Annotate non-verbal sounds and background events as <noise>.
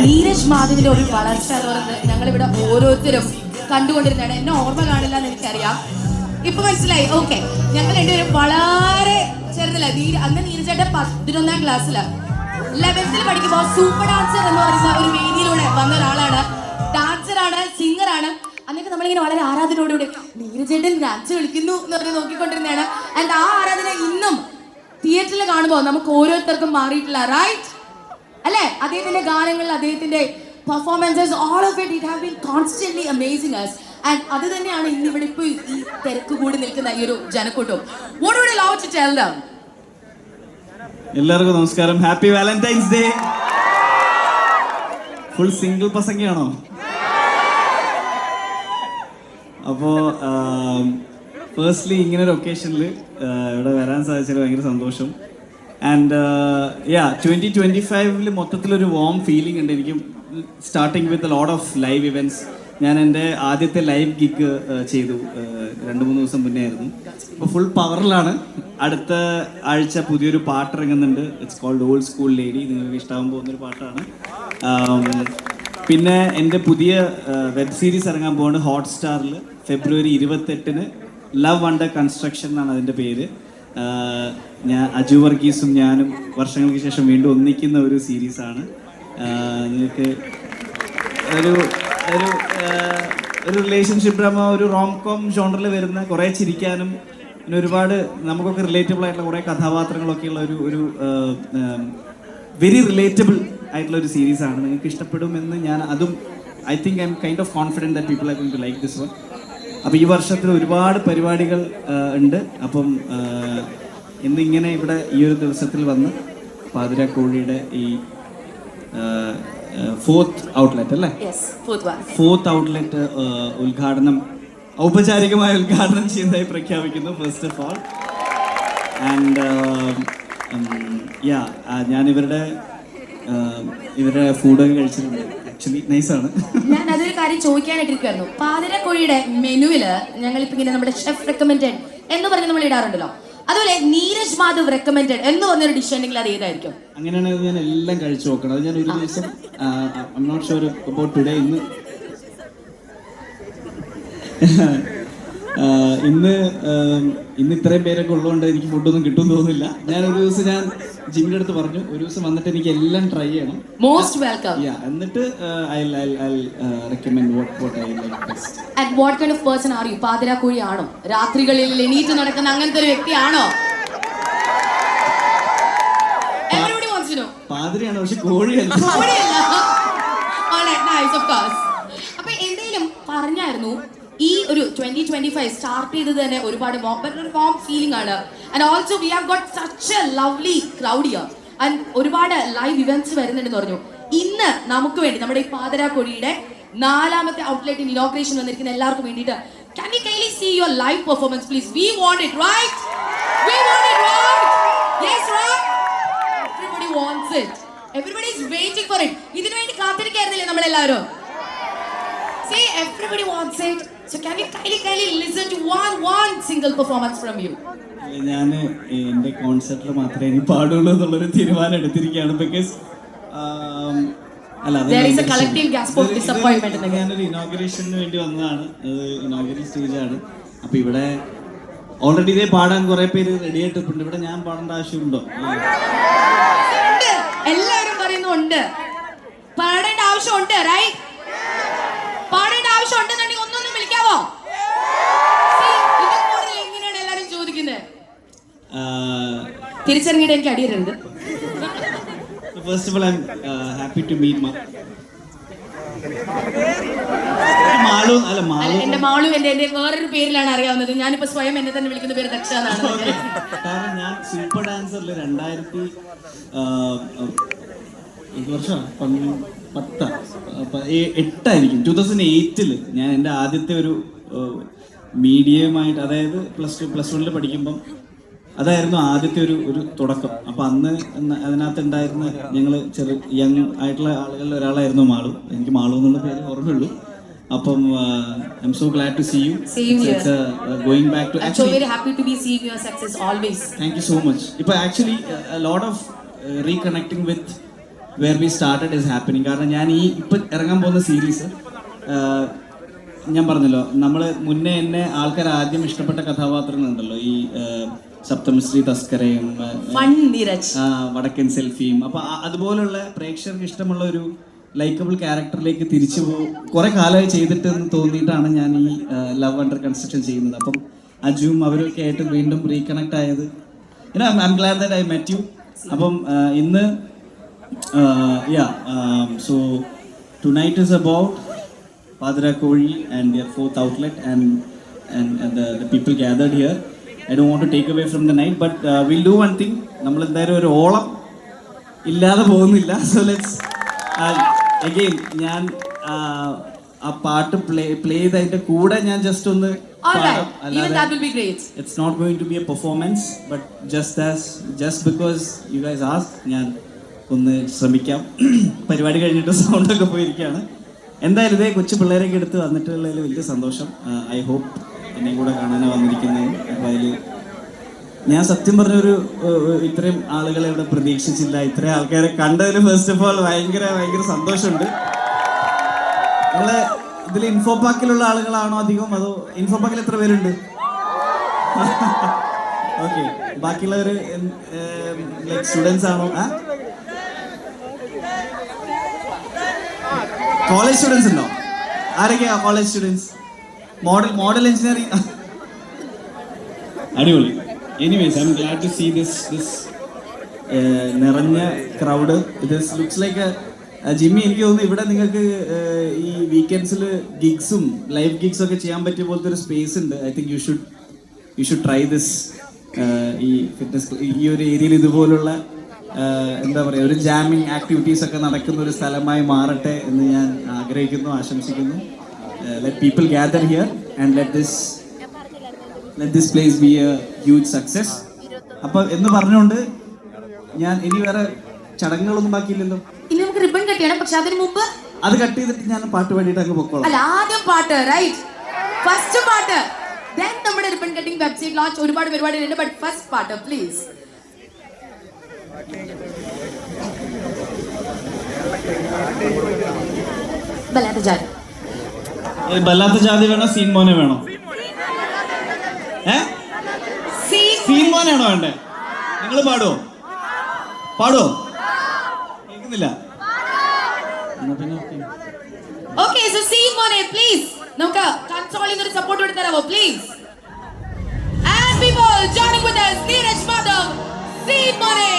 നീരജ് മാധവിന്റെ ഒരു വളർച്ച എന്ന് പറയുന്നത് ഞങ്ങളിവിടെ ഓരോരുത്തരും കണ്ടുകൊണ്ടിരുന്നതാണ്. എന്നെ ഓർമ്മ കാണില്ല എന്ന് എനിക്കറിയാം. ഇപ്പൊ മനസ്സിലായി? ഓക്കെ ഞങ്ങൾ രണ്ടുപേരും വളരെ ചെറുതല്ല നീര അന്ന് നീരജയുടെ പതിനൊന്നാം ക്ലാസ്സിൽ ലെവൻത്തിൽ പഠിക്കുമ്പോൾ സൂപ്പർ ഡാൻസർ എന്ന് പറയുന്ന ഒരു വേദിയിലൂടെ വന്ന ഒരാളാണ്. ഡാൻസറാണ് സിംഗറാണ് അന്നൊക്കെ നമ്മളിങ്ങനെ വളരെ ആരാധനയോടുകൂടി നീരജേട്ടൻ ഡാൻസ് കളിക്കുന്നു എന്ന് പറഞ്ഞ് നോക്കിക്കൊണ്ടിരുന്നതാണ്. ആ ആരാധന ഇന്നും തിയേറ്ററിൽ കാണുമ്പോൾ നമുക്ക് ഓരോരുത്തർക്കും മാറിയിട്ടില്ല റൈറ്റ് അല്ലേ? അദ്ദേഹത്തിന്റെ ഗാനങ്ങൾ അദ്ദേഹത്തിന്റെ performances all of it it have been constantly amazing as and അത് തന്നെയാണ് ഇന്ന് ഇവിടെ ഇപ്പോൾ ഈ തിരക്ക് കൂടി നിൽക്കുന്ന ഈ ഒരു ജനക്കൂട്ടം. What would love to tell them എല്ലാവർക്കും നമസ്കാരം. Happy Valentine's day full single പ്രസംഗിയാണോ? അപ്പോ ഫേസ്റ്റ്ലി ഇങ്ങനെ ഒരു ഒക്കേഷനിൽ ഇവിടെ വരാൻ സാധിച്ചതിൽ ഭയങ്കര സന്തോഷം. ആൻഡ് യാ ട്വന്റി ട്വന്റി ഫൈവിൽ മൊത്തത്തിലൊരു വോം ഫീലിംഗ് ഉണ്ട്. എനിക്ക് starting with load of live events ഞാൻ എന്റെ ആദ്യത്തെ ലൈവ് ഗിഗ് ചെയ്തു uh, രണ്ട് മൂന്ന് ദിവസം മുന്നേ ആയിരുന്നു. അപ്പോൾ ഫുൾ പവറിലാണ് അടുത്ത ആഴ്ച പുതിയൊരു പാട്ട് ഇറങ്ങുന്നുണ്ട്. It's called old school lady നിങ്ങൾക്ക് ഇഷ്ടാവാൻ പോകുന്നൊരു പാട്ടാണ്. Um, പിന്നെ എന്റെ പുതിയ വെബ് സീരീസ് ഇറങ്ങാൻ പോകുന്നത് ഹോട്ട്സ്റ്റാറിൽ ഫെബ്രുവരി ഇരുപത്തെട്ടിന് ലവ് അണ്ടർ കൺസ്ട്രക്ഷൻ എന്നാണ് അതിന്റെ പേര്. ഞാൻ അജു വർഗീസും ഞാനും വർഷങ്ങൾക്ക് ശേഷം വീണ്ടും ഒന്നിക്കുന്ന ഒരു സീരീസാണ് നിങ്ങൾക്ക് ഒരു ഒരു ഒരു റിലേഷൻഷിപ്പ് ഡ്രാമ ഒരു റോം കോം ജോണറിൽ വരുന്ന കുറേ ചിരിക്കാനും പിന്നെ ഒരുപാട് നമുക്കൊക്കെ റിലേറ്റബിൾ ആയിട്ടുള്ള കുറേ കഥാപാത്രങ്ങളൊക്കെയുള്ള ഒരു ഒരു വെരി റിലേറ്റബിൾ ആയിട്ടുള്ള ഒരു സീരീസ് ആണ്. നിങ്ങൾക്ക് ഇഷ്ടപ്പെടുമെന്ന് ഞാൻ അതും I think I'm kind of confident that people I going to like this one അപ്പോൾ ഈ വർഷത്തിൽ ഒരുപാട് പരിപാടികൾ ഉണ്ട്. അപ്പം ഇന്നിങ്ങനെ ഇന്ന് ഇങ്ങനെ ഇവിടെ ഈ ഒരു ദിവസത്തിൽ വന്ന് പാതിര കോഴിയുടെ ഈ ഫോർത്ത് ഔട്ട്ലെറ്റ് അല്ലേ? ഫോർത്ത് ഔട്ട്ലെറ്റ് ഉദ്ഘാടനം ഔപചാരികമായ ഉദ്ഘാടനം ചെയ്യുന്നതായി പ്രഖ്യാപിക്കുന്നു first of all and yeah ഞാൻ ഇവരുടെ ഇവരുടെ ഫുഡൊക്കെ കഴിച്ചിട്ടുണ്ട്. ആക്ച്വലി നൈസാണ് ഞാൻ അതൊരു കാര്യം ചോദിക്കാനായിട്ടിരിക്കുവായിരുന്നു. പാതിരക്കോഴിയുടെ മെനുവിൽ ഞങ്ങൾ ഇപ്പൊ ഇങ്ങനെ നമ്മുടെ ഷെഫ് റെക്കമെൻഡഡ് എന്ന് പറഞ്ഞ് നമ്മൾ ഇടാറുണ്ടല്ലോ. അതുപോലെ നീരജ് മാധവ് റെക്കമെൻഡഡ് എന്ന് പറഞ്ഞൊരു ഡിഷ് ഉണ്ടെങ്കിൽ അത് ഏതായിരിക്കും? അങ്ങനെയാണെങ്കിൽ ഞാൻ എല്ലാം കഴിച്ചു നോക്കണം. അത് ഞാൻ ഒരു ദിവസം I not sure about today ഇന്ന് ഇന്ന് ഇന്ന് ഇത്രയും പേരൊക്കെ ഉള്ളതുകൊണ്ട് എനിക്ക് ഫുഡൊന്നും കിട്ടും തോന്നുന്നില്ല. ഞാൻ ഒരു ദിവസം ഞാൻ ജിമ്മിന്റെ അടുത്ത് പറഞ്ഞു ഒരു ദിവസം വന്നിട്ട് എനിക്ക് എല്ലാം ട്രൈ ചെയ്യണം. മോസ്റ്റ് വെൽക്കം യാ എന്നിട്ട് I I I recommend what what I like best and what kind of person are you പാതിരാക്കോഴി ആണോ? രാത്രികളിൽ എണീറ്റ് നടക്കുന്ന അങ്ങനത്തെ ഒരു വ്യക്തിയാണോ. പാതിരിയാണ് പക്ഷെ കോഴിയല്ല. കോഴിയല്ല. ഓൾ nice, നൈസ് ഓഫ് പറഞ്ഞായിരുന്നു ഈ ഒരു ട്വന്റി ട്വന്റി ഫൈവ് സ്റ്റാർട്ട് ചെയ്തത് തന്നെ ഒരുപാട് ഫോം ഫീലിംഗ് ആണ്. And also we have got such a lovely crowd year and ഒരുപാട് ലൈവ് ഇവന്റ്സ് വരുന്നുണ്ടെന്ന് പറഞ്ഞു. ഇന്ന് നമുക്ക് വേണ്ടി നമ്മുടെ ഈ കൊടിയുടെ നാലാമത്തെ ഔട്ട്ലെറ്റ് ഇനോഗ്രേഷൻ വന്നിരിക്കുന്ന എല്ലാവർക്കും വേണ്ടിയിട്ട് can we kindly see your live performance please? We want it right? We want it. ഇതിനു വേണ്ടി കാത്തിരിക്കായിരുന്നില്ലേ നമ്മളെല്ലാവരും? See everybody wants it. So can you Kylie Kylie listen to one one single performance from you? ഞാൻ എന്റെ കോൺസെർട്ടിൽ മാത്രമേ ഇനി പാടുള്ളൂ എന്നുള്ളൊരു തീരുമാനം എടുത്തിരിക്കുകയാണ് ബിക്കോസ് അല്ല There is a collective gasp of ഇത് disappointment ഇത് ഞാനൊരു ഇനോഗ്രേഷന് വേണ്ടി വന്നതാണ്. ഇനോഗ്രേഷൻ സ്റ്റേജാണ് അപ്പൊ ഇവിടെ ഓൾറെഡി ഇതേ പാടാൻ കുറെ പേര് റെഡി ആയിട്ടുണ്ട് ഇവിടെ ഞാൻ പാടേണ്ട ആവശ്യമുണ്ടോ? എല്ലാവരും പറയുന്നുണ്ട് പാടേണ്ട ആവശ്യമുണ്ട് റൈറ്റ് തിരിച്ചറിഞ്ഞിട്ട് എനിക്ക് അടിയരുത് first of all I'm happy to meet Malu അല്ല മാളു. എന്റെ മാളു എന്റെ എന്റെ വേറൊരു പേരിലാണ് അറിയാവുന്നത്. ഞാനിപ്പോ സ്വയം എന്നെ തന്നെ വിളിക്കുന്ന പേര് ദക്ഷ എന്നാണ്. കാരണം ഞാൻ സൂപ്പർ ഡാൻസറിൽ രണ്ടായിരത്തി വർഷം? പത്ത. എട്ടായിരിക്കും. ടൂ തൗസൻഡ് എയ്റ്റിൽ ഞാൻ എന്റെ ആദ്യത്തെ ഒരു മീഡിയയുമായിട്ട് അതായത് പ്ലസ് ടു പ്ലസ് വണ്ണിൽ പഠിക്കുമ്പം അതായിരുന്നു ആദ്യത്തെ ഒരു ഒരു തുടക്കം. അപ്പൊ അന്ന് അതിനകത്ത് ഉണ്ടായിരുന്ന ഞങ്ങൾ ചെറു യങ് ആയിട്ടുള്ള ആളുകളിൽ ഒരാളായിരുന്നു മാളു. എനിക്ക് മാളു എന്നുള്ള പേര് ഓർമ്മയുള്ളൂ. അപ്പം I'm so glad to see you. Going back to. Thank you so much ഇപ്പൊ actually lot of reconnecting with where we started is happening കാരണം ഞാൻ ഈ ഇപ്പൊ ഇറങ്ങാൻ പോകുന്ന സീരീസ് ഞാൻ പറഞ്ഞല്ലോ നമ്മൾ മുന്നേ എന്നെ ആൾക്കാർ ആദ്യം ഇഷ്ടപ്പെട്ട കഥാപാത്രങ്ങളുണ്ടല്ലോ. ഈ ആ, സപ്തമിശ്രീ തസ്കരയും വടക്കൻ സെൽഫിയും. അപ്പൊ അതുപോലുള്ള പ്രേക്ഷകർക്ക് ഇഷ്ടമുള്ള ഒരു ലൈക്കബിൾ ക്യാരക്ടറിലേക്ക് തിരിച്ചു പോകും കുറെ കാലമായി ചെയ്തിട്ട് എന്ന് തോന്നിയിട്ടാണ് ഞാൻ ഈ ലവ് അണ്ടർ കൺസ്ട്രക്ഷൻ ചെയ്യുന്നത്. അപ്പം അജുവും അവരൊക്കെ ആയിട്ട് വീണ്ടും റീകണക്ട് ആയത്. I am glad that I met you അപ്പം ഇന്ന് yeah so tonight is about Pathirakozhi and their fourth outlet and and the people gathered here I Dr want to take away from the night but will do one thing നമ്മൾ എന്തായാലും ഒരു ഓളം ഇല്ലാതെ പോകുന്നില്ല. So let's again ഞാൻ ആ, ആ പാട്ട് പ്ലേ പ്ലേ ചെയ്തതിന്റെ കൂടെ ഞാൻ ജസ്റ്റ് ഒന്ന് even that will be great. It's not going to be a performance but just as just because you guys as ഞാൻ ഒന്ന് ശ്രമിക്കാം. <clears throat> പരിപാടി കഴിഞ്ഞിട്ട് സൗണ്ടൊക്കെ പോയിരിക്കുകയാണ്. എന്തായാലും ഇതേ കൊച്ചു പിള്ളേരൊക്കെ എടുത്ത് വന്നിട്ടുള്ളതിൽ വലിയ സന്തോഷം. ഐ ഹോപ്പ് എന്നെയും കൂടെ കാണാനാണ് വന്നിരിക്കുന്നത്. അപ്പോൾ അതിൽ ഞാൻ സത്യം പറഞ്ഞൊരു ഇത്രയും ആളുകളെ ഇവിടെ പ്രതീക്ഷിച്ചില്ല. ഇത്രയും ആൾക്കാരെ കണ്ടതിൽ ഫസ്റ്റ് ഓഫ് ഓൾ ഭയങ്കര ഭയങ്കര സന്തോഷമുണ്ട്. നമ്മളെ ഇതിൽ ഇൻഫോ പാക്കിലുള്ള ആളുകളാണോ അധികം? അതോ ഇൻഫോ പാക്കിൽ എത്ര പേരുണ്ട്? <laughs> ഓക്കെ ബാക്കിയുള്ളവര് ലൈക് സ്റ്റുഡൻസ് ആണോ? കോളേജ് സ്റ്റുഡൻസ് ഉണ്ടോ? ആരൊക്കെയാ college students model model engineering അടിപൊളി. Anyways I am glad to see this this നിറഞ്ഞ crowd this looks like gym എനിക്ക് തോന്നുന്നു ഇവിടെ നിങ്ങൾക്ക് ഈ വീക്കെൻഡ്സിൽ ഗിഗ്സും ലൈവ് ഗിഗ്സും ഒക്കെ ചെയ്യാൻ പറ്റിയ പോലത്തെ ഒരു സ്പേസ് ഉണ്ട്. I think you should you should try this ഈ ഫിറ്റ്നസ് ഈ ഒരു ഏരിയയിൽ ഇതുപോലുള്ള എന്താ പറയുക ഒരു ജാമിങ് ആക്ടിവിറ്റീസ് ഒക്കെ നടക്കുന്ന ഒരു സ്ഥലമായി മാറട്ടെ എന്ന് ഞാൻ ആഗ്രഹിക്കുന്നു ആശംസിക്കുന്നു. Let people gather here and let this let this place be a huge success. അപ്പൊ എന്ന് പറഞ്ഞുകൊണ്ട് ഞാൻ ഇനി വേറെ ചടങ്ങുകളൊന്നും ബാക്കിയില്ലല്ലോ. ഇനി നമുക്ക് റിബൺ കട്ടിയാണ് പക്ഷെ അതിന് മുമ്പ് അത് കട്ട് ചെയ്തിട്ട് ഞാൻ പാട്ട് പാടിയിട്ട് അങ്ങ് പൊക്കോളാം. അല്ല ആദ്യം പാട്ട് റൈറ്റ് ഫസ്റ്റ് പാട്ട്. ദെൻ നമ്മുടെ റിബൺ കട്ടിംഗ് വെബ്സൈറ്റ് ലോഞ്ച് ഒരുപാട് പരിപാടികളുണ്ട് ബട്ട് ഫസ്റ്റ് പാട്ട് പ്ലീസ് ജാതി ഏ, വല്ലാത്ത ജാതി വേണോ? സീൻ മോനെ വേണോ? ഏ? സീൻ മോനാണോ വേണ്ടേ? നിങ്ങൾ പാടുവോ? പാടുവോ? കേൾക്കുന്നില്ല. സോ മോനെ പ്ലീസ് നമുക്ക് ഒരു support and people joining with us Madhav മോനെ.